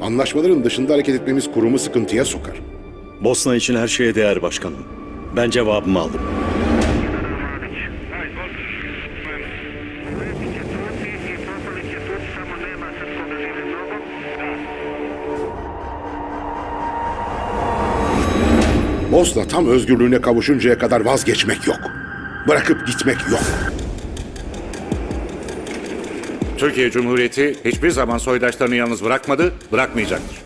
anlaşmaların dışında hareket etmemiz kurumu sıkıntıya sokar. Bosna için her şeye değer başkanım. Ben cevabımı aldım. Bosna tam özgürlüğüne kavuşuncaya kadar vazgeçmek yok. Bırakıp gitmek yok. Türkiye Cumhuriyeti hiçbir zaman soydaşlarını yalnız bırakmadı, bırakmayacaktır.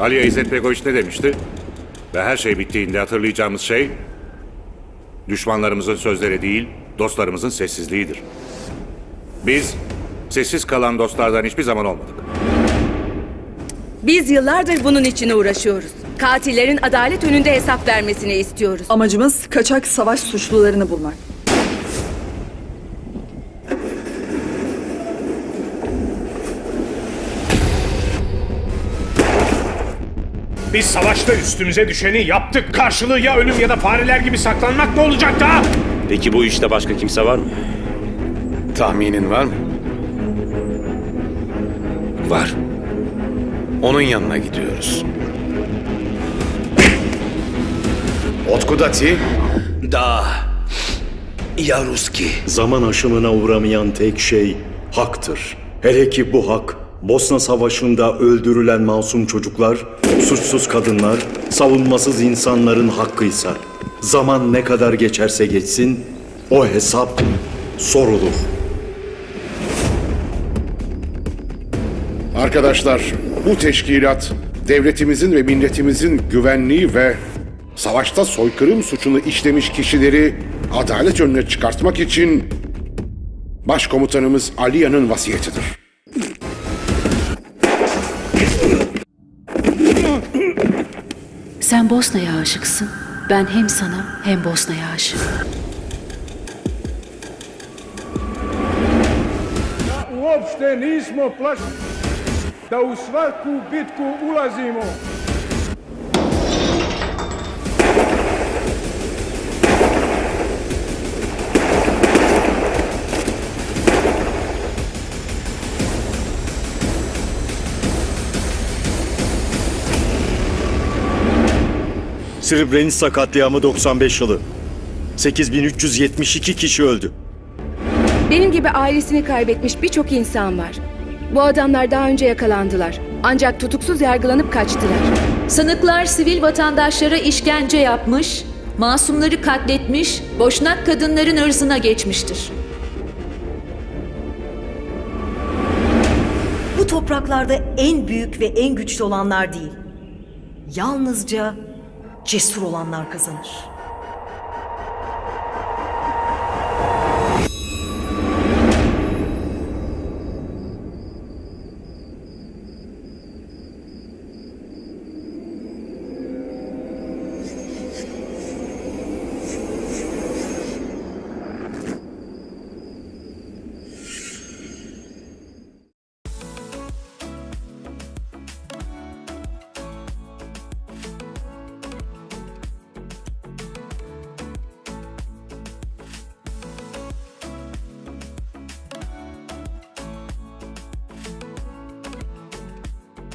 Aliye İzzet Begoviç ne demişti? Ve her şey bittiğinde hatırlayacağımız şey, düşmanlarımızın sözleri değil, dostlarımızın sessizliğidir. Biz, sessiz kalan dostlardan hiçbir zaman olmadık. Biz yıllardır bunun için uğraşıyoruz. Katillerin adalet önünde hesap vermesini istiyoruz. Amacımız kaçak savaş suçlularını bulmak. Biz savaşta üstümüze düşeni yaptık. Karşılığı ya ölüm ya da fareler gibi saklanmak ne olacak daha? Peki bu işte başka kimse var mı? Tahminin var mı? Var. Onun yanına gidiyoruz. Otkudati, Da. Yaruski. Zaman aşımına uğramayan tek şey haktır. Hele ki bu hak, Bosna Savaşı'nda öldürülen masum çocuklar, suçsuz kadınlar, savunmasız insanların hakkıysa, zaman ne kadar geçerse geçsin, o hesap sorulur. Arkadaşlar, bu teşkilat devletimizin ve milletimizin güvenliği ve savaşta soykırım suçunu işlemiş kişileri adalet önüne çıkartmak için Başkomutanımız Aliya'nın vasiyetidir. Sen Bosna'ya aşıksın. Ben hem sana hem Bosna'ya aşığım. uopšte nismo plašni da u svaku bitku ulazimo. Srebrenica katliamı 95 yılı. 8372 kişi öldü. Benim gibi ailesini kaybetmiş birçok insan var. Bu adamlar daha önce yakalandılar. Ancak tutuksuz yargılanıp kaçtılar. Sanıklar sivil vatandaşlara işkence yapmış, masumları katletmiş, boşnak kadınların ırzına geçmiştir. Bu topraklarda en büyük ve en güçlü olanlar değil. Yalnızca cesur olanlar kazanır.